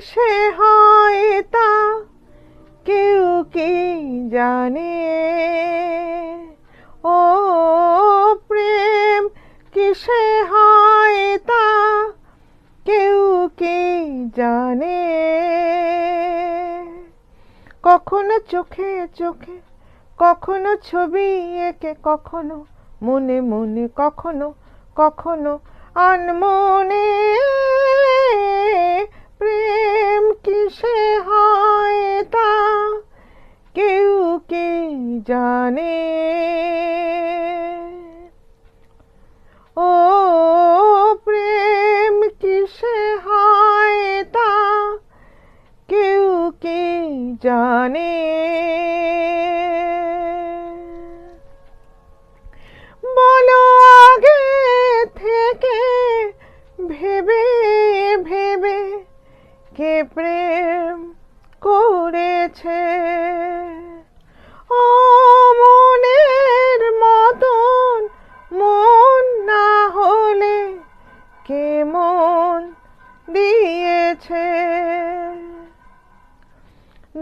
কিসে হয় তা কেউ কি জানে? ও প্রেম কিসে হয় তা কেউ কি জানে? কখনো চোখে চোখে, কখনো ছবি এঁকে, কখনো মনে মনে, কখনো কখনো আনমনে জানে। ও প্রেম কিসে হয় তা কেউ কি জানে? বলো আগে থেকে ভেবে ভেবে কে প্রেম করেছে?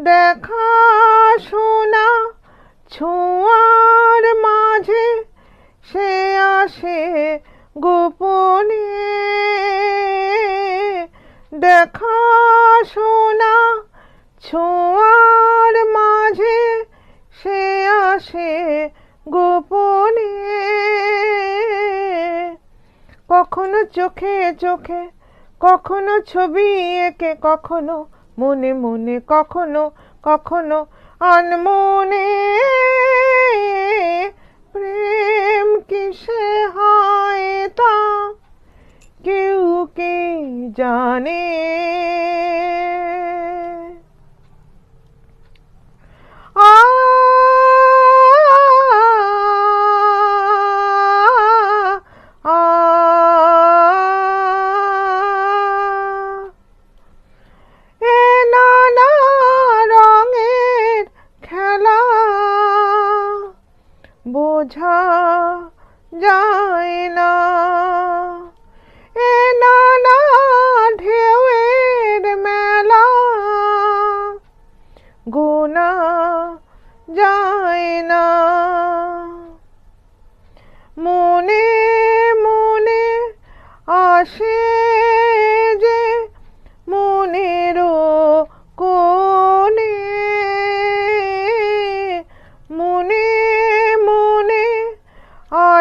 দেখা শোনা ছোঁয়ার মাঝে সে আসে গোপনে। দেখা শোনা ছোঁয়ার মাঝে সে আসে গোপনে। কখনো চোখে চোখে, কখনো ছবি এঁকে, কখনো মনে মনে কখনো কখনো আনমনে প্রেম কিসে হয় তা? কেউ কে জানে? বোঝা যায় না। এ নানা ঢেউয়ের মেলা গোনা যায় না। মনে মনে আসে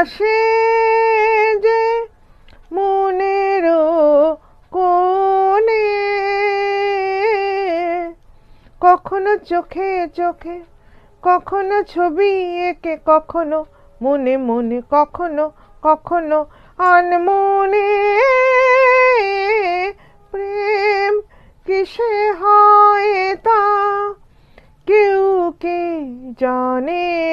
আসে যে মনেরও কোণে। কখনো চোখে চোখে, কখনো ছবি এঁকে, কখনো মনে মনে, কখনো কখনো আনমনে। প্রেম কিসে হয় তা কেউ কে জানে?